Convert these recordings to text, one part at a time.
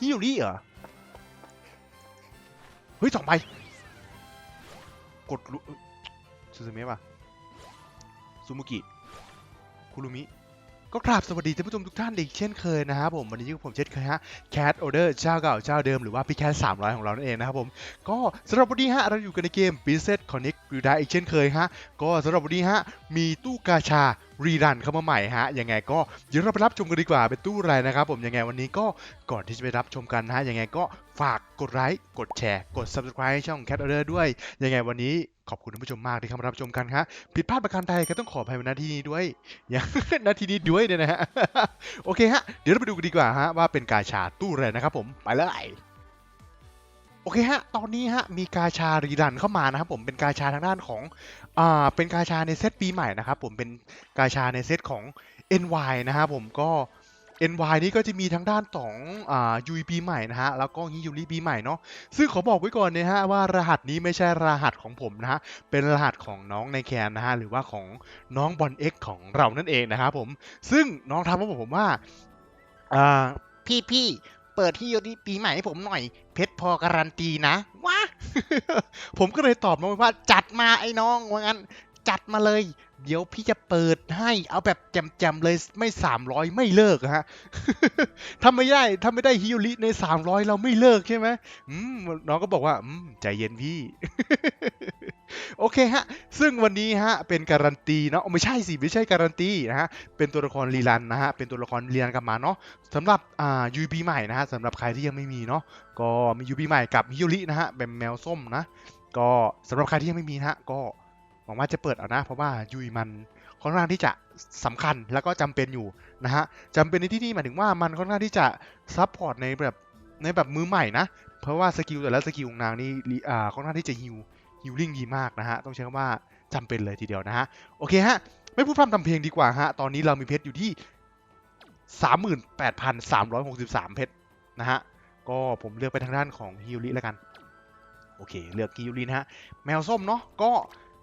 ฮิโยริเหรอ เฮ้ยสองใบ กดลุซูซูเมะป่ะซูมุกิคุรุมิ ก็กราบสวัสดีท่านผู้ชมทุกท่านอีกเช่นเคยนะครับผม วันนี้อยู่กับผมเช่นเคยฮะแคทออเดอร์เจ้าเก่าเจ้าเดิมหรือว่าพี่แคท300ของเรานั่นเองนะครับผม ก็สำหรับวันนี้ฮะ เราอยู่กันในเกม b u s i n e s Connect อยู่ได้อีกเช่นเคยฮะ ก็สำหรับวันนี้ฮะ มีตู้กาชา รีรันเข้ามาใหม่ฮะยังไงก็เดี๋ยวเราไปรับชมกันดีกว่าเป็นตู้อะไรนะครับผมยังไงวันนี้ก็ก่อนที่จะไปรับชมกันนะฮะยังไงก็ฝากกดไลค์กดแชร์ กด subscribe ช่อง Cat Order ด้วย ยังไงวันนี้ขอบคุณท่านผู้ชมมากที่เข้ามารับชมกันครับผิดพลาดประการใดก็ต้องขออภัยในาที่นี้ด้วยอย่างนาที่นี้ด้วยเนี่ยนะฮะโอเคฮะเดี๋ยวเราไปดูกันดีกว่าฮะว่าเป็นกาชาตู้อะไรนะครับผมไปเลยโอเคฮะ ตอนนี้ฮะ มีกาชารีรันเข้ามานะครับผมเป็นกาชาทางด้านของอ่าเป็นกาชาในเซตปีใหม่นะครับผมเป็นกาชาในเซตของ NY นะครับผมก็ NY นี้ก็จะมีทั้งด้านของอ่า UI ปีใหม่นะฮะ แล้วก็ฮิยูริปีใหม่เนาะ ซึ่งขอบอกไว้ก่อนนะฮะว่ารหัสนี้ไม่ใช่รหัสของผมนะฮะ เป็นรหัสของน้องในแคนนะฮะ หรือว่าของน้องบอลเอ็กของเรานั่นเองนะครับผม ซึ่งน้องทำมาบอกผมว่าอ่าพี่พี่เปิดฮิยูริปีใหม่ให้ผมหน่อย เพชร พอการันตีนะว้าผมก็เลยตอบมาว่าจัดมาไอ้น้องว่างั้น จัดมาเลย เดี๋ยวพี่จะเปิดให้เอาแบบแจมๆเลยไม่300ไม่เลิกฮะถ้าไม่ได้ถ้าไม่ได้ฮิวริใน300เราไม่เลิกใช่ไหมอืมน้องก็บอกว่าอืมใจเย็นพี่ โอเคฮะ ซึ่งวันนี้ฮะเป็นการันตีเนาะไม่ใช่สิไม่ใช่การันตีนะฮะเป็นตัวละครรีรันนะฮะเป็นตัวละครรีรันกลับมาเนาะสำหรับอ่ายูบีใหม่นะฮะสำหรับใครที่ยังไม่มีเนาะก็มียูบีใหม่กับฮิวรินะฮะเป็นแมวส้มนะ ก็สำหรับใครที่ยังไม่มีนะฮะก็ วังว่าจะเปิดเอานะ เพราะว่ายุยมันค่อนข้างที่จะสำคัญแล้วก็จำเป็นอยู่นะฮะจำเป็นในที่นี้หมายถึงว่ามันค่อนข้างที่จะซับพอร์ตในแบบในแบบมือใหม่นะ เพราะว่าสกิลแต่ละสกิลของนางนี่อ่าค่อนข้างที่จะฮิวฮิลลิ่งดีมากนะฮะต้องใช้คำว่าจำเป็นเลยทีเดียวนะฮะโอเคฮะไม่พูดพร่ำทำเพลงดีกว่าฮะตอนนี้เรามีเพชรอยู่ที่ 38,363 เพชรนะฮะก็ผมเลือกไปทางด้านของฮิลลี่แล้วกันโอเค เลือกกิยูรินะฮะแมวส้มเนาะก็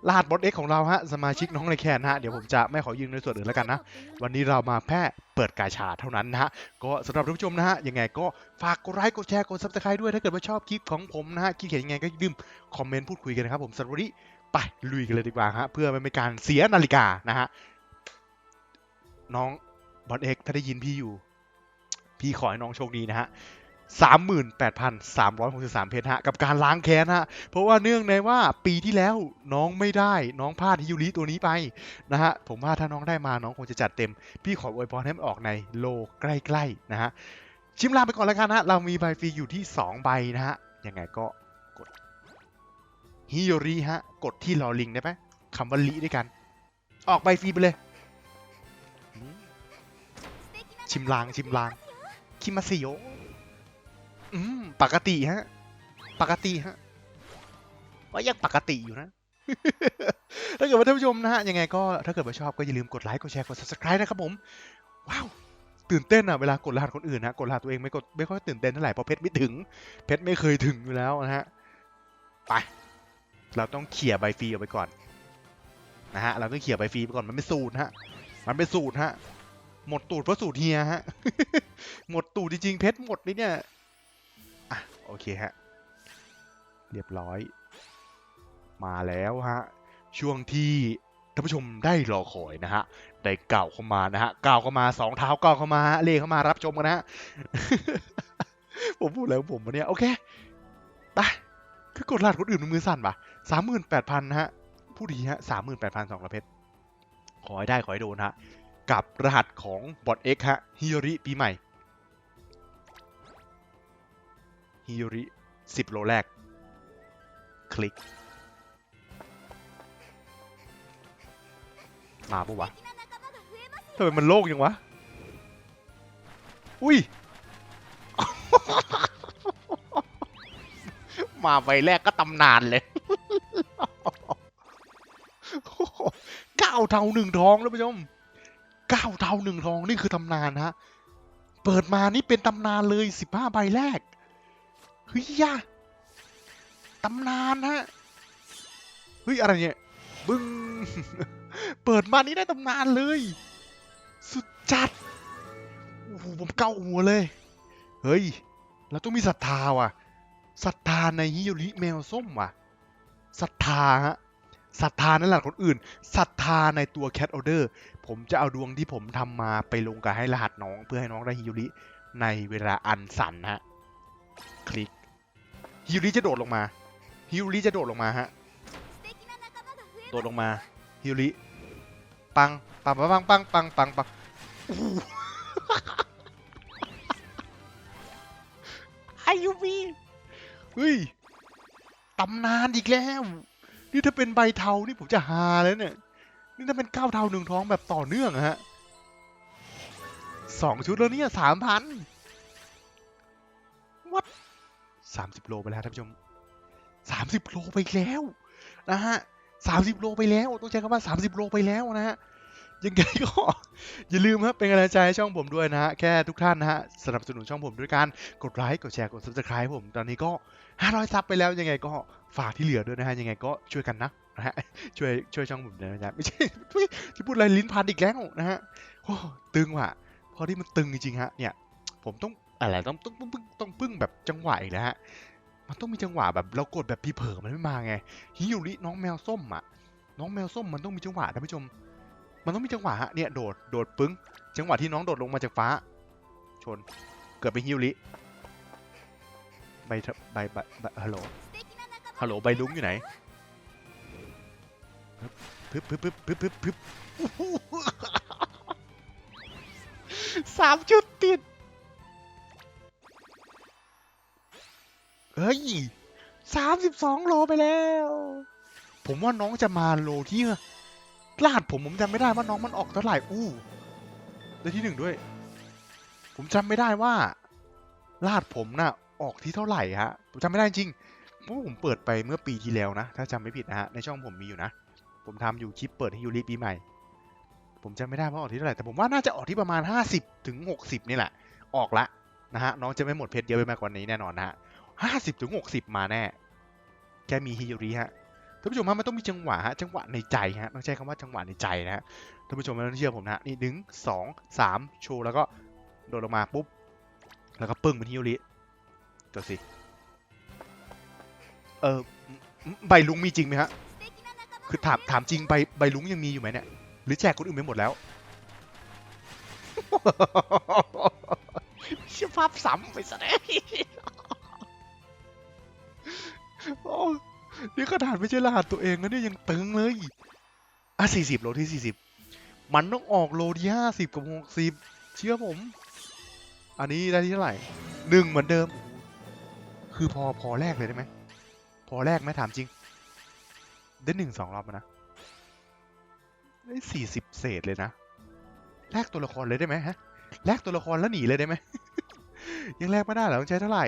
รหัสบอสเอ็กของเราฮะสมาชิกน้องในแคนฮะเดี๋ยวผมจะไม่ขอยืมในส่วนอื่นแล้วกันนะ วันนี้เรามาแค่เปิดกาชาเท่านั้นนะฮะก็สำหรับท่านผู้ชมนะฮะยังไงก็ฝากกดไลค์กดแชร์กดซับสไครต์ด้วยถ้าเกิดว่าชอบคลิปของผมนะฮะคิดเห็นยังไงก็อย่าลืมคอมเมนต์พูดคุยกันนะครับผมสำหรับวันนี้ไปลุยกันเลยดีกว่าฮะเพื่อไม่เป็นการเสียนาฬิกานะฮะน้องบอสเอ็กถ้าได้ยินพี่อยู่ พี่ขอให้น้องโชคดีนะฮะ 38,363 เพชรฮะ กับการล้างแค้นฮะ เพราะว่าเนื่องในว่าปีที่แล้วน้องไม่ได้น้องพลาดฮิยูริตัวนี้ไปนะฮะ ผมว่าถ้าน้องได้มาน้องคงจะจัดเต็ม พี่ขออวยพรให้มันออกในโลใกล้ๆนะฮะ ชิมลาไปก่อนแล้วกันฮะ เรามีใบฟรีอยู่ที่ 2 ใบนะฮะ ยังไงก็กดฮิโยริฮะ กดที่ลอลิงได้ไหมคำว่าลิด้วยกัน ออกใบฟรีไปเลย ชิมลางชิมลางคิมาซิโย อืมปกติฮะ ปกติฮะว่ายังปกติอยู่นะ ถ้าเกิดว่าท่านผู้ชมนะฮะยังไงก็ถ้าเกิดว่าชอบก็อย่าลืมกดไลค์กดแชร์กด subscribe นะครับผม ว้าวตื่นเต้นอะเวลากดรหัสคนอื่นนะกดรหัสตัวเองไม่กดไม่ค่อยตื่นเต้นเท่าไหร่เพราะเพชรไม่ถึง เพชรไม่เคยถึงอยู่แล้วนะฮะไปเราต้องเขี่ยใบฟรีออกไปก่อนนะฮะเราต้องเขี่ยใบฟรีไปก่อนมันเป็นสูตรฮะ มันเป็นสูตรฮะหมดตูดเพราะสูตรเฮียฮะหมดตูดจริงๆเพชรหมดนี่เนี่ยอะ โอเคฮะ เรียบร้อย มาแล้วฮะ ช่วงที่ท่านผู้ชมได้รอคอยนะฮะ ได้ก้าวเข้ามานะฮะก้าวเข้ามาสองเท้าก้าวเข้ามาเลเข้ามารับชมกันนะฮะ ผมพูดแล้วผมวันนี้โอเคไปคือกดรหัสคนอื่นมือสั่นปะสามหมื่นแปดพันฮะ ผู้ดีฮะสามหมื่นแปดพันสองกระเพชรขอให้ได้ขอให้โดนฮะ กับรหัสของบอทเอ็กฮะฮิโยริปีใหม่ ฮิโยริสิบโลแรก คลิก มาปะวะทำไมมันโล่งยังวะ อุ้ย มาใบแรกก็ตำนานเลยเก้าเท่าหนึ่งทองท่านผู้ชมเก้าเท่าหนึ่งทองนี่คือตำนานฮะ เปิดมานี่เป็นตำนานเลยสิบห้าใบแรก เฮ้ยยะตำนานฮะ เฮ้ย อะไรเนี่ยบึ้งเปิดมานี่ได้ตำนานเลย สุดจัด โอ้โห ผมเกาหัวเลย เฮ้ย เราต้องมีศรัทธาว่ะ ศรัทธาในฮิโยริแมวส้มว่ะ ศรัทธาฮะ ศรัทธานั่นแหละคนอื่น ศรัทธาในตัวแคทออเดอร์ ผมจะเอาดวงที่ผมทำมาไปลงกับให้รหัสน้อง เพื่อให้น้องได้ฮิโยริในเวลาอันสั้นฮะ คลิกฮิโยริจะโดดลงมาฮิโยริจะโดดลงมาฮะโดดลงมาฮิวริปังปังปังปังปังปังปังไอยูบีเฮ้ยตำนานอีกแล้ว นี่ถ้าเป็นใบเทานี่ผมจะฮาแล้วเนี่ย นี่ถ้าเป็นก้าวเทาหนึ่งท้องแบบต่อเนื่องฮะสองชุดแล้วเนี่ยสามพันวัด สามสิบโลไปแล้วท่านผู้ชมสามสิบโลไปแล้วนะฮะสามสิบโลไปแล้วต้องใช้คำว่าสามสิบโลไปแล้วนะฮะยังไงก็อย่าลืมครับเป็นกำลังใจให้ช่องผมด้วยนะฮะแค่ทุกท่านนะฮะสนับสนุนช่องผมด้วยการกดไลค์กดแชร์กด subscribe ผมตอนนี้ก็ 500 ซับไปแล้วยังไงก็ฝากที่เหลือด้วยนะฮะยังไงก็ช่วยกันนะนะฮะช่วยช่วยช่องผมด้วยนะจ๊ะไม่ใช่จะพูดอะไรลิ้นพันอีกแล้วนะฮะโอ้ตึงว่ะพอที่มันตึงจริงๆฮะเนี่ยผมต้อง อะไรต้องต้องพึ่งต้องพึ่งแบบจังหวะอีกแล้วฮะมันต้องมีจังหวะแบบเรากดแบบพีเผลอมันไม่มาไงฮิยูริน้องแมวส้มอะ น้องแมวส้มมันต้องมีจังหวะท่านผู้ชม มันต้องมีจังหวะฮะเนี่ยโดดโดดปึ้ง จังหวะที่น้องโดดลงมาจากฟ้า ชนเกิดเป็นฮิยูริใบใบใบฮัลโหลฮัลโหลใบลุงอยู่ไหนพึบพึบพึบพึบพึบพึบสามจุดติด เฮ้ยสามสิบสองโลไปแล้ว ผมว่าน้องจะมาโลที่ลาดผมผมจำไม่ได้ว่าน้องมันออกเท่าไหร่อู้ได้ที่หนึ่งด้วย ผมจำไม่ได้ว่า ลาดผมน่ะออกที่เท่าไหร่ฮะผมจำไม่ได้จริงเพราะผมเปิดไปเมื่อปีที่แล้วนะ ถ้าจำไม่ผิดนะฮะในช่องผมมีอยู่นะ ผมทำอยู่คลิปเปิดให้ยูริปีใหม่ ผมจำไม่ได้ว่าออกที่เท่าไหร่แต่ผมว่าน่าจะออกที่ประมาณ 50ถึง60 นี่แหละ ออกละนะฮะน้องจะไม่หมดเพชรเยอะไปมากกว่านี้แน่นอนนะฮะ ห้าสิบถึงหกสิบมาแน่ แกมีฮิยูริฮะท่านผู้ชมฮะมันต้องมีจังหวะฮะจังหวะในใจฮะต้องใช้คำว่าจังหวะในใจนะฮะท่านผู้ชมไม่ต้องเชื่อผมนะนี่หนึ่งสองสามโชว์แล้วก็โดดลงมาปุ๊บแล้วก็ปึ้งเป็นฮิยูริตัวสิเออใบลุงมีจริงไหมฮะคือถามถามจริงใบใบลุงยังมีอยู่ไหมเนี่ยหรือแจกคนอื่นไปหมดแล้วเชื่อภาพซ้ำไปซะแล้ว นี่ขนาดไม่ใช่รหัสตัวเองนะเนี่ยยังตึงเลย อะสี่สิบโลที่สี่สิบมันต้องออกโลที่ห้าสิบกับหกสิบเชื่อผม อันนี้ได้ที่เท่าไหร่หนึ่งเหมือนเดิม คือพอพอแรกเลยได้ไหม พอแรกไหมถามจริง ได้หนึ่งสองรอบนะ ได้สี่สิบเศษเลยนะ แลกตัวละครเลยได้ไหมฮะ แลกตัวละครแล้วหนีเลยได้ไหม ยังแลกไม่ได้เหรอต้องใช้เท่าไหร่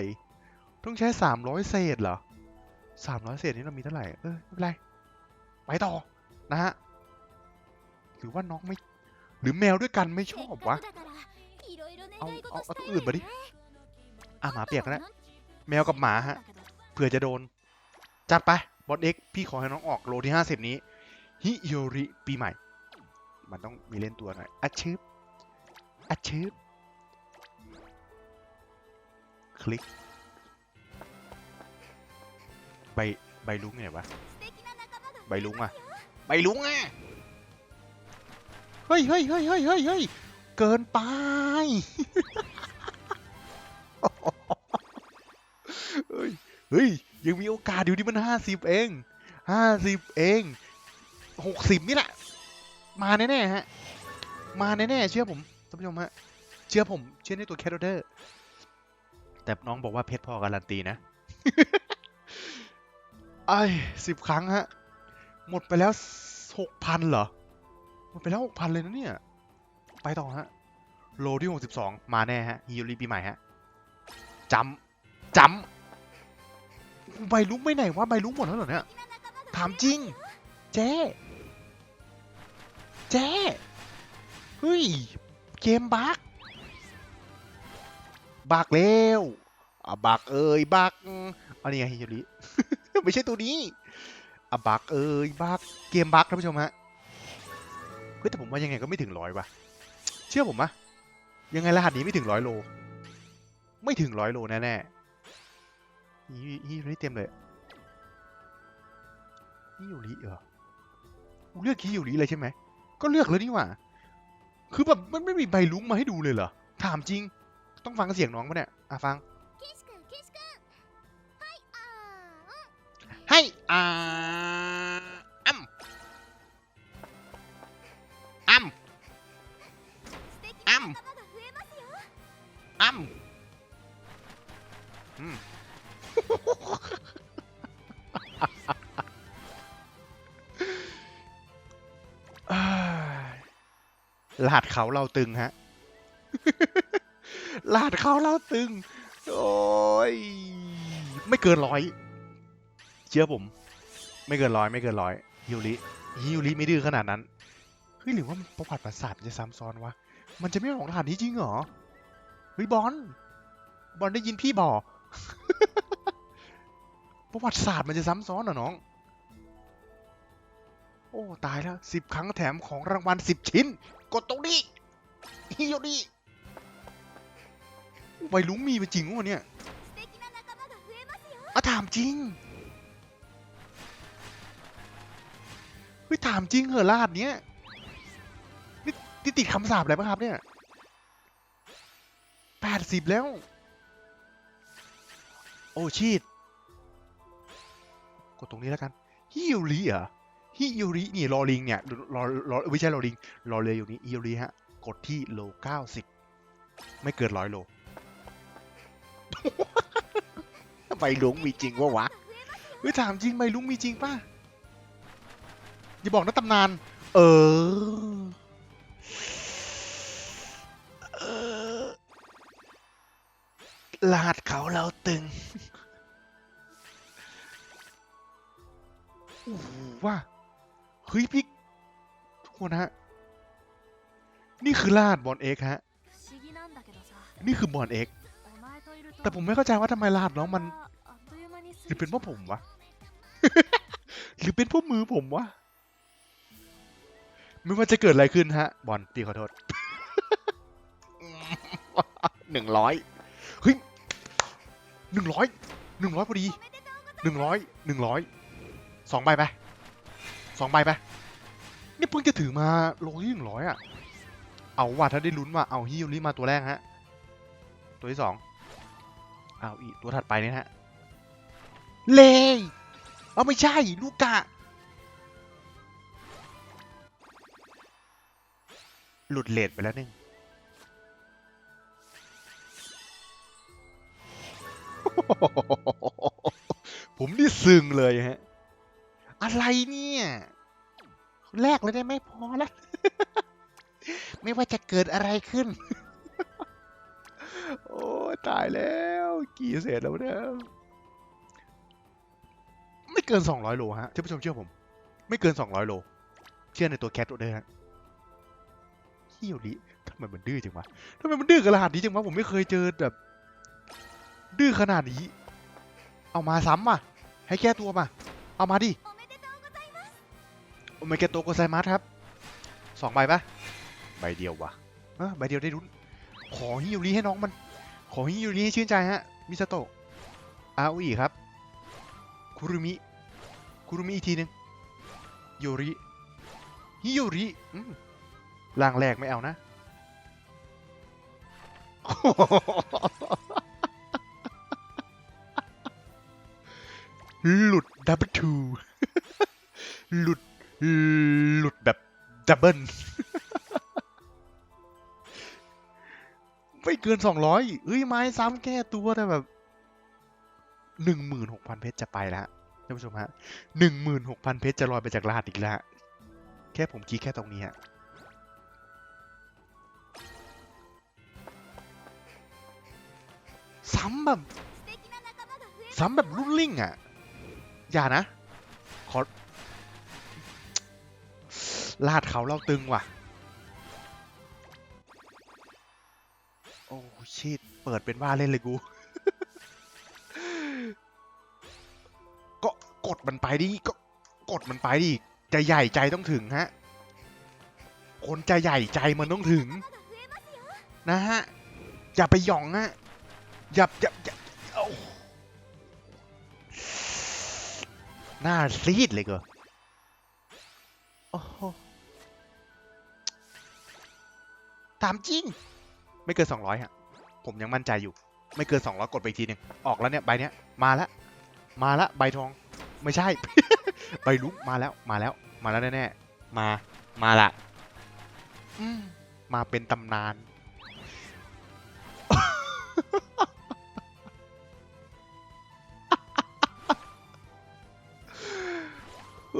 ต้องใช้สามร้อยเศษเหรอ สามร้อยเศษนี้เรามีเท่าไหร่ เออไม่เป็นไร ไปต่อ นะฮะ หรือว่าน้องไม่ หรือแมวด้วยกันไม่ชอบวะ เอาเอาเอาตัวอื่นมาดิ อะหมาเปียกนะ แมวกับหมาฮะ เผื่อจะโดน จัดไป บอสเอ็กพี่ขอให้น้องออกโลที่ห้าสิบนี้ ฮิโยริปีใหม่ มันต้องมีเล่นตัวหน่อยอัดชืบอัดชืบคลิก ใบใบลุงไงวะใบลุงอะใบลุงอะเฮ้ยเฮ้ยเฮ้ยเฮ้ยเฮ้ยเฮ้ยเกินไปเฮ้ยเฮ้ยยังมีโอกาสอยู่ที่มันห้าสิบเองห้าสิบเองหกสิบนี่แหละ มาแน่ๆฮะ มาแน่ๆเชื่อผมท่านผู้ชมฮะ เชื่อผม เชื่อในตัวแคทเดอร์ แต่น้องบอกว่าเพชรพอการันตีนะ ไอ้สิบครั้งฮะ หมดไปแล้วหกพันเหรอ หมดไปแล้วหกพันเลยนะเนี่ย ไปต่อฮะ โลที่หกสิบสองมาแน่ฮะฮิโยริปีใหม่ฮะจำจำใบลุกไม่ไหนวะใบลุกหมดแล้วเหรอเนี่ย ถามจริง เจ๊เจ๊เฮ้ย เกมบักบักแล้วอะบักเอ้ยบักอันนี้ไงฮิโยริ ไม่ใช่ตัวนี้อะบักเอ้ยบักเกมบักท่านผู้ชมฮะเฮ้ยแต่ผมว่ายังไงก็ไม่ถึงร้อยว่ะ เชื่อผมมะยังไงรหัสนี้ไม่ถึงร้อยโล ไม่ถึงร้อยโลแน่ๆฮีฮียูริเต็มเลยฮียูริเหรอเลือกฮียูริเลยใช่ไหมก็เลือกแล้วนี่หว่า คือแบบมันไม่มีใบลุ้งมาให้ดูเลยเหรอถามจริง ต้องฟังเสียงน้องปะเนี่ยอะฟัง ให้อ่าอ้ํอ้ํอ้ำอ้ํลาดเขาเราตึงฮะ ลาดเขาเราตึง โอ้ย ไม่เกินร้อย ชื่อผม ไม่เกินร้อยไม่เกินร้อยฮิวริฮิวริไม่ดื้อขนาดนั้นเฮ้ยหรือว่าประวัติประสาทมัจะซ้ำซ้อนวะมันจะไม่ของทหัสนี้จริงเหรอเฮ้ยบอลบอลได้ยินพี่บอกประวัติศาสตร์มันจะซ้ำซ้อนเหรอน้อง โอ้ตายแล้วสิบครั้งแถมของรางวัลสิบชิ้น กดตรงนี้ฮิโยดีไวลุงมีไปจริงวะเนี่ยอะถามจริง เฮ้ยถามจริงเหรอลาดเนี้ยนี่นี่ติดคำสาปอะไรปะครับเนี่ยแปดสิบแล้ว โอ้ชีตกดตรงนี้แล้วกันฮิโยริเหรอฮิโยรินี่รอลิงเนี่ยรอรอไม่ใช่รอลิงรอเรืออยู่นี้ฮิโยริฮะกดที่โลเก้าสิบไม่เกินร้อยโลใบลวงมีจริงวะวะเฮ้ยถามจริงใบลุงมีจริงป่ะ อย่าบอกนะตำนาน เออลาดเขาเราตึงว่าเฮ้ยพี่ทุกคนฮะ นี่คือลาดบอลเอ็กฮะ นี่คือบอลเอ็กแต่ผมไม่เข้าใจว่าทำไมลาดน้องมัน หรือเป็นเพราะผมวะ หรือเป็นพวกมือผมวะ ไม่ว่าจะเกิดอะไรขึ้นฮะ บอลตีขอโทษหนึ่งร้อยเฮ้ยหนึ่งร้อยหนึ่งร้อยพอดีหนึ่งร้อยหนึ่งร้อยสองใบไปสองใบไปนี่เพิ่งจะถือมาโลงที่หนึ่งร้อยอะ เอาว่าถ้าได้ลุ้นว่าเอาฮิวนี้มาตัวแรกฮะ ตัวที่สองเอาอีตัวถัดไปเนี่ยฮะ เลย เอาไม่ใช่ ลูกกะ หลุดเลดไปแล้วนึงผมนี่ซึ้งเลยฮะ อะไรเนี่ยแลกเลยได้ไหมพอแล้ว ไม่ว่าจะเกิดอะไรขึ้น โอ้ตายแล้ว กี่เศษแล้วเนี่ยไม่เกิน 200 โลฮะท่านผู้ชมเชื่อผม ไม่เกิน 200 โล เชื่อในตัวแคทด้วยฮะ ฮิโยริทำไมมันดื้อจังวะทำไมมันดื้อกระดาษนี้จังวะผมไม่เคยเจอแบบ ดื้อขนาดนี้ เอามาซ้ำอ่ให้แก้ตัวมา เอามาดิโอเมเกโตโกไซมัสครับสองใบปะใบเดียววะใบเดียวได้รุ่นขอฮิโยริให้น้องมัน ขอฮิโยริให้ชื่นใจฮะมิสโตะอาอุอีครับคุรุมิคุรุมิอีกทีนึงโยริฮิโยริ อืมล่างแรกไม่เอานะ หลุดดับเบิลทูหลุด หลุดแบบดับเบิลไม่เกินสองร้อยเอ้ยไม้ซ้ำแก้ตัวแต่แบบหนึ่งหมื่นหกพันเพชรจะไปแล้วฮะท่านผู้ชมฮะหนึ่งหมื่นหกพันเพชรจะลอยไปจากรหัสอีกแล้ว แค่ผมคิดแค่ตรงนี้ฮะ ซ้ำแบบ ซ้ำแบบรุ่นลิงอะ อย่านะ ขอ ลาดเขาเราตึงว่ะ โอ้ชิตเปิดเป็นว่าเล่นเลยกู ก็กดมันไปดิ ก็กดมันไปดิ ใจใหญ่ใจต้องถึงฮะ คนใจใหญ่ใจมันต้องถึง นะฮะ อย่าไปหย่องฮะ ยับหยับหยับเอาหน้าซีดเลยกอโอ้โหถามจริง ไม่เกินสองร้อยฮะ ผมยังมั่นใจอยู่ ไม่เกินสองร้อยกดไปอีกทีหนึ่งออกแล้วเนี่ยใบเนี้ย มาล้วมาล้วใบทอง ไม่ใช่ ใบลุกมาแล้ว มาแล้ว มาแล้วแน่ๆ มา มาละอืมมาเป็นตำนาน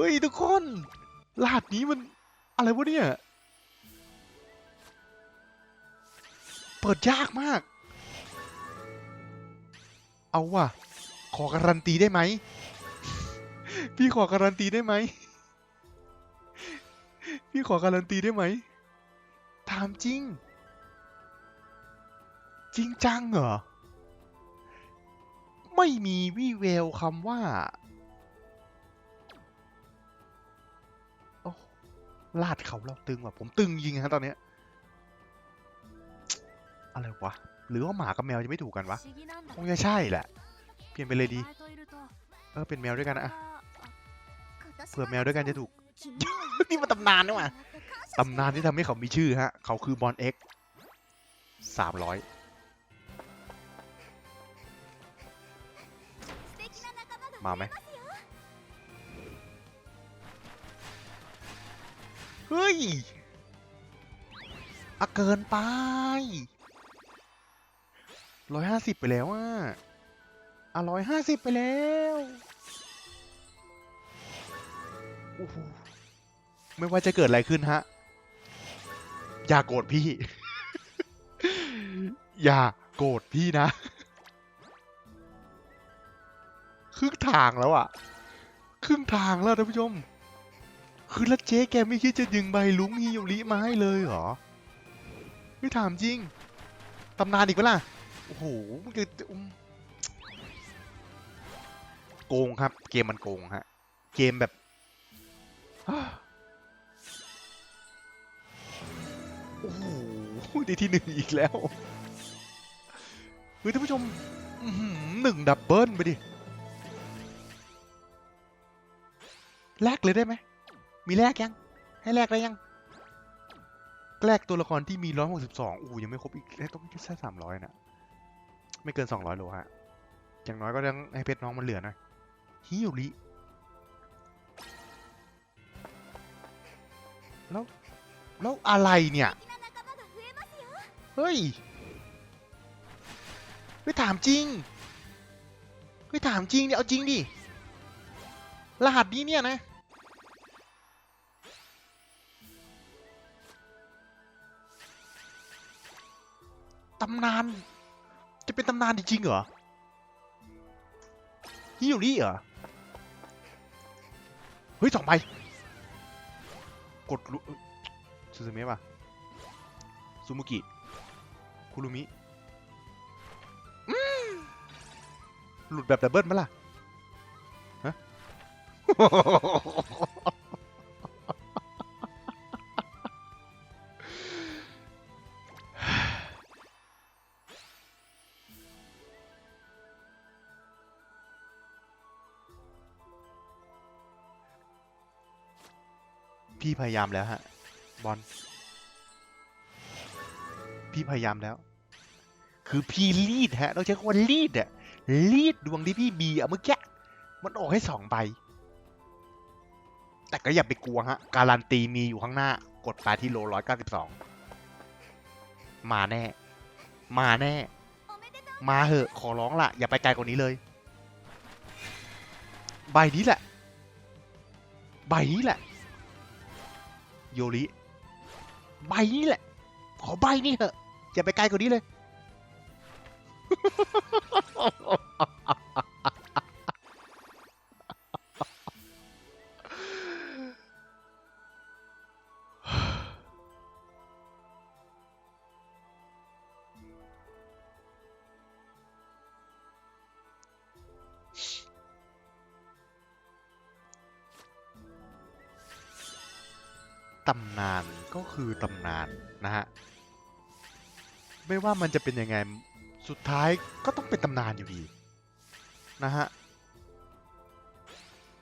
ฮ้ยทุกคนรหัสนี้มันอะไรวะเนี่ย เปิดยากมาก เอาว่ะ ขอการันตีได้ไหม พี่ขอการันตีได้ไหม พี่ขอการันตีได้ไหม ถามจริง จริงจังเหรอ ไม่มีวี่แววคำว่า ลาดเขาเราตึงว่ะผมตึงยิงฮะตอนเนี้ยอะไรวะหรือว่าหมากับแมวจะไม่ถูกกันวะคงจะใช่แหละ เปลี่ยนไปเลยดีเออเป็นแมวด้วยกันอะเผื่อแมวด้วยกันจะถูกนี่มันตำนานนี่หว่าตำนานที่ทำให้เขามีชื่อฮะ เขาคือบอลเอ็กสามร้อยมาไหม เฮ้ยอะเกินไปร้อยห้าสิบไปแล้วอะอะร้อยห้าสิบไปแล้วโอ้โหไม่ว่าจะเกิดอะไรขึ้นฮะ อย่าโกรธพี่ อย่าโกรธพี่นะครึ่งทางแล้วอะ ครึ่งทางแล้วท่านผู้ชม คือแล้วเจ๊แกไม่คิดจะดึงใบลุงฮิโยริมาให้เลยเหรอ ไม่ถามจริง ตำนานอีกปล่ะ โอ้โหมันจะโกงครับ เกมมันโกงฮะ เกมแบบโอ้โหได้ที่หนึ่งอีกแล้วเฮ้ยท่านผู้ชมหนึ่งดับเบิลไปดิ แลกเลยได้ไหม มีแลกยัง ให้แลกได้ยัง แลกตัวละครที่มีร้อยหกสิบสองอู้ยังไม่ครบอีกต้องแค่สามร้อยน่ะไม่เกินสองร้อยโลฮะ อย่างน้อยก็ยังให้เพชรน้องมันเหลือหน่อยฮิวริแล้ว แล้วอะไรเนี่ย เฮ้ยไม่ถามจริงไม่ถามจริงเนี่ยเอาจริงดิ รหัสนี้เนี่ยนะ ตำนาน จะเป็นตำนานจริงเหรอฮิโยริเหรอ เฮ้ยสองใบกดซูซูเมะป่ะซูมุกิคุรุมิหลุดแบบดับเบิลไหมล่ะฮะ พี่พยายามแล้วฮะ บอล พี่พยายามแล้ว คือพี่รีดฮะ เราใช้คำว่ารีดอะรีดดวงที่พี่บีอะเมื่อกี้ มันออกให้สองใบ แต่ก็อย่าไปกลัวฮะ การันตีมีอยู่ข้างหน้า กดไปที่โลร้อยเก้าสิบสอง มาแน่ มาแน่ มาเหอะ ขอร้องละอย่าไปไกลกว่านี้เลย ใบนี้แหละ ใบนี้แหละ โยริใบนี้แหละ ขอใบนี้เถอะอย่าไปไกลกว่านี้เลย คือตำนานนะฮะ ไม่ว่ามันจะเป็นยังไง สุดท้ายก็ต้องเป็นตำนานอยู่ดีนะฮะ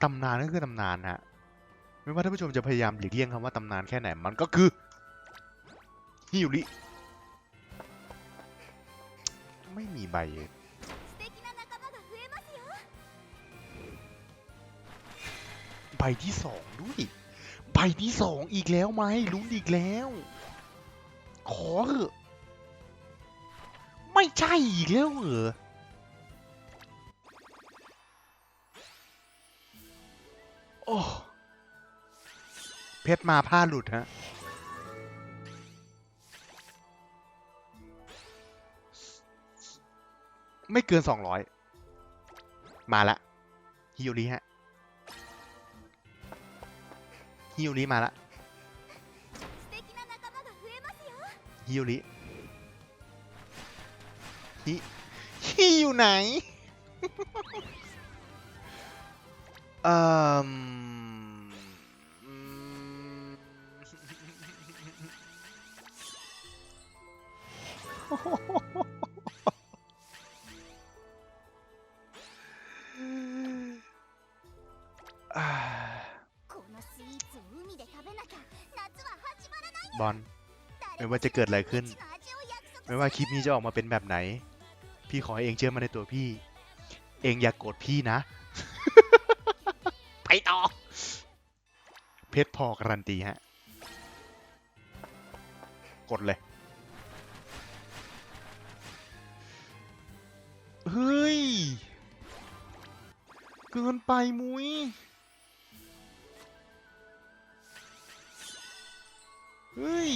ตำนานก็คือตำนานฮะ ไม่ว่าท่านผู้ชมจะพยายามหลีกเลี่ยงคำว่าตำนานแค่ไหน มันก็คือฮิวริไม่มีใบใบที่สองด้วย ใบที่สองอีกแล้วไหมลุ้นอีกแล้ว ขอเถอะไม่ใช่อีกแล้วเหรอโอ้เพชรมาผ้าหลุดฮะไม่เกินสองร้อยมาละฮิโอริฮะ ฮิวริมาละฮิวริฮิฮิอยู่ไหน เอ่อ บอลไม่ว่าจะเกิดอะไรขึ้น ไม่ว่าคลิปนี้จะออกมาเป็นแบบไหน พี่ขอให้เองเชื่อมันในตัวพี่ เองอย่ากโกรธพี่นะ ไปต่อ เพชรพอการันตีฮะ กดเลย เฮ้ย เกินไปมุ้ย เฮ้ย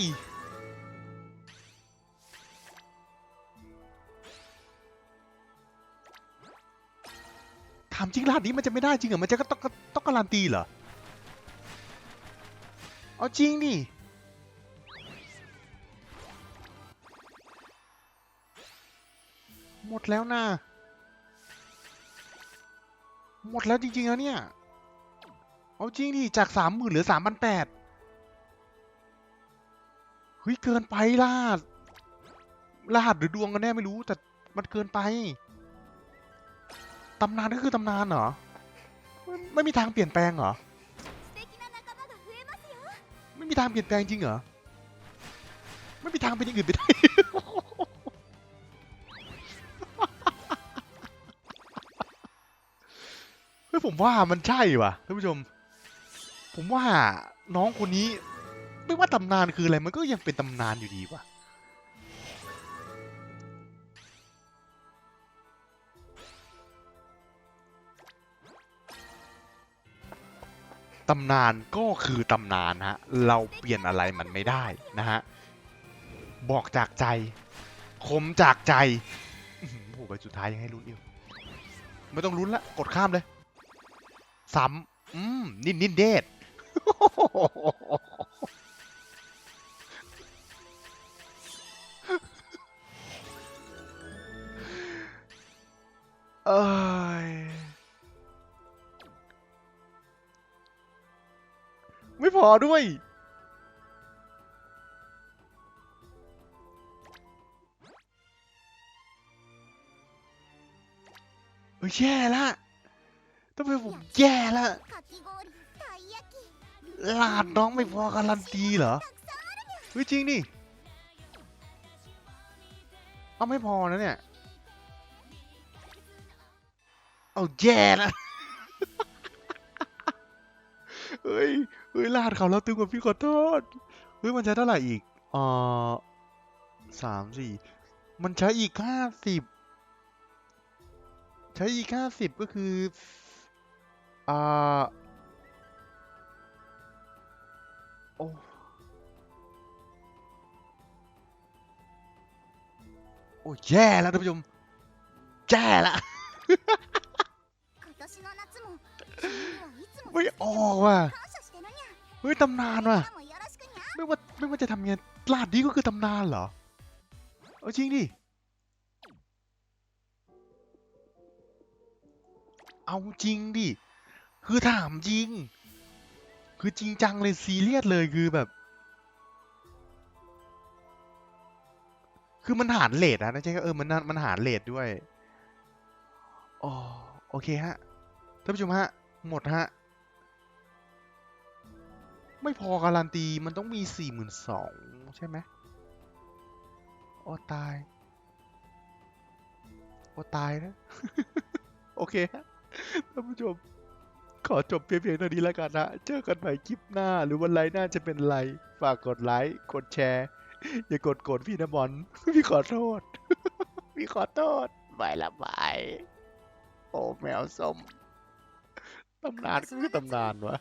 ถามจริงรหัสนี้มันจะไม่ได้จริงเหรอ มันจะก็ต้องต้องการันตีเหรอ เอาจริงดิหมดแล้วนะ หมดแล้วจริงๆแล้วเนี่ย เอาจริงดิ จากสามหมื่นเหลือสามพันแปด เฮ้ยเกินไปล่าลาดหรือดวงกันแน่ไม่รู้ แต่มันเกินไป ตำนานก็คือตำนานเหรอ ไม่มีทางเปลี่ยนแปลงเหรอ ไม่มีทางเปลี่ยนแปลงจริงเหรอ ไม่มีทางเป็นอย่างอื่นไปได้ เฮ้ยผมว่ามันใช่ว่ะท่านผู้ชม ผมว่าน้องคนนี้ ไม่ว่าตำนานคืออะไรมันก็ยังเป็นตำนานอยู่ดีว่ะตำนานก็คือตำนานฮะ เราเปลี่ยนอะไรมันไม่ได้นะฮะ บอกจากใจ คมจากใจ โอ้โหใบสุดท้ายยังให้ลุ้นอีกไม่ต้องลุ้นละ กดข้ามเลย ซ้ำอืม นินนินเดท เอ้ยไม่พอด้วย โอ้ยแย่ละต้องไปผมแย่ละลาดน้องไม่พอการันตีเหรอเฮ้ยจริงดิ เอาไม่พอนะเนี่ย เอาแย่ละเฮ้ย เฮ้ยลาดเขาแล้วตึงกว่าพี่ขอโทษ เฮ้ย มันใช้เท่าไหร่อีกเอ่อสามสี่ มันใช้อีกห้าสิบ ใช้อีกห้าสิบก็คือ อ่า โอ้โอ้แย่แล้วท่านผู้ชมแย่ละ ไม่ออกว่ะเฮ้ยตำนานว่ะไม่ว่าไม่ว่าจะทำไงลาดนี้ก็คือตำนานเหรอเอาจริงดิเอาจริงดิคือถามจริง คือจริงจังเลยซีเรียสเลยคือแบบ คือมันหารเลทนะนะใช่ก็เออมันมันหารเลทด้วยอ๋อโอเคฮะท่านผู้ชมฮะ หมดฮะ ไม่พอการันตีมันต้องมีสี่หมื่นสองใช่ไหมโอ้ตาย โอ้ตายนะ โอเคฮะท่านผู้ชม ขอจบเพียงเพียงเท่านี้แล้วกันนะ เจอกันใหม่คลิปหน้า หรือวันไลน์หน้าจะเป็นไร ฝากกดไลค์ กดแชร์ อย่ากดกดพี่นะบอลพี่ขอโทษ พี่ขอโทษบายละบายโอ้แมวส้ม ตำนานก็คือตำนานวะ